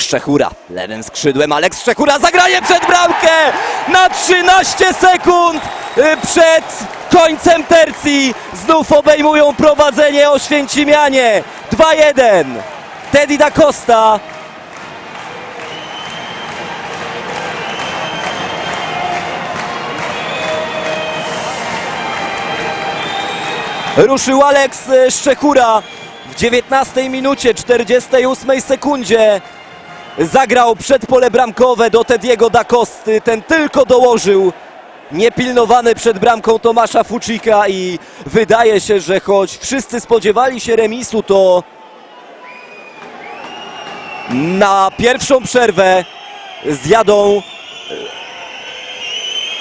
Szczechura lewym skrzydłem. Aleks Szczechura zagraje przed bramkę na 13 sekund y, przed końcem tercji. Znów obejmują prowadzenie Oświęcimianie. 2-1. Teddy da Costa. Ruszył Aleks y, Szczechura w 19 minucie, 48 sekundzie. Zagrał przed pole bramkowe do Tediego da Costy. Ten tylko dołożył. Niepilnowany przed bramką Tomasza Fucika i wydaje się, że choć wszyscy spodziewali się remisu, to na pierwszą przerwę zjadą e,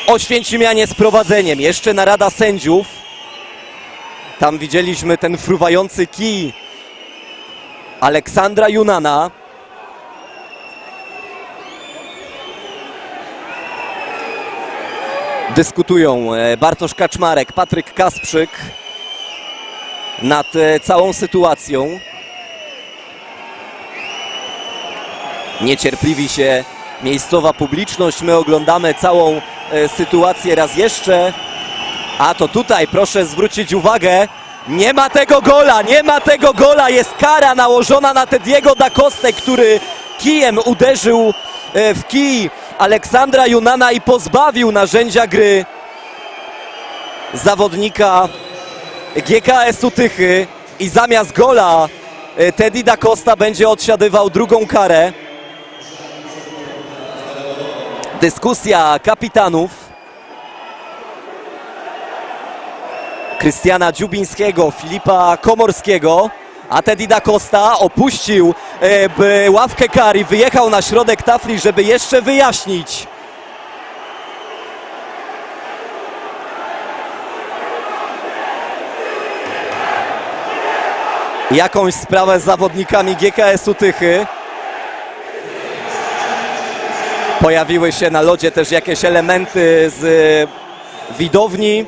Oświęcimianie z prowadzeniem. Jeszcze narada sędziów. Tam widzieliśmy ten fruwający kij Aleksandra Junana. Dyskutują e, Bartosz Kaczmarek, Patryk Kasprzyk nad e, całą sytuacją. Niecierpliwi się miejscowa publiczność. My oglądamy całą e, sytuację raz jeszcze. A to tutaj proszę zwrócić uwagę. Nie ma tego gola, nie ma tego gola. Jest kara nałożona na Tediego da Costę, który kijem uderzył w kij Aleksandra Junana i pozbawił narzędzia gry zawodnika GKS-u Tychy. I zamiast gola e, Teddy da Costa będzie odsiadywał drugą karę. Dyskusja kapitanów. Krystiana Dziubińskiego, Filipa Komorskiego, a Teddy da Costa opuścił e, ławkę kar i wyjechał na środek tafli, żeby jeszcze wyjaśnić. Jakąś sprawę z zawodnikami GKS-u Tychy. Pojawiły się na lodzie też jakieś elementy z widowni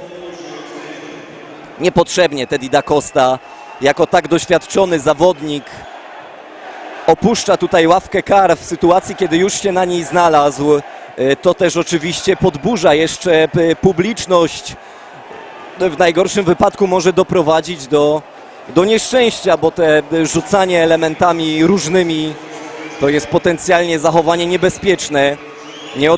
niepotrzebnie Teddy da Costa jako tak doświadczony zawodnik opuszcza tutaj ławkę kar w sytuacji, kiedy już się na niej znalazł. E, To też oczywiście podburza jeszcze e, publiczność. W najgorszym wypadku może doprowadzić do, do nieszczęścia, bo te e, rzucanie elementami różnymi to jest potencjalnie zachowanie niebezpieczne. Nie.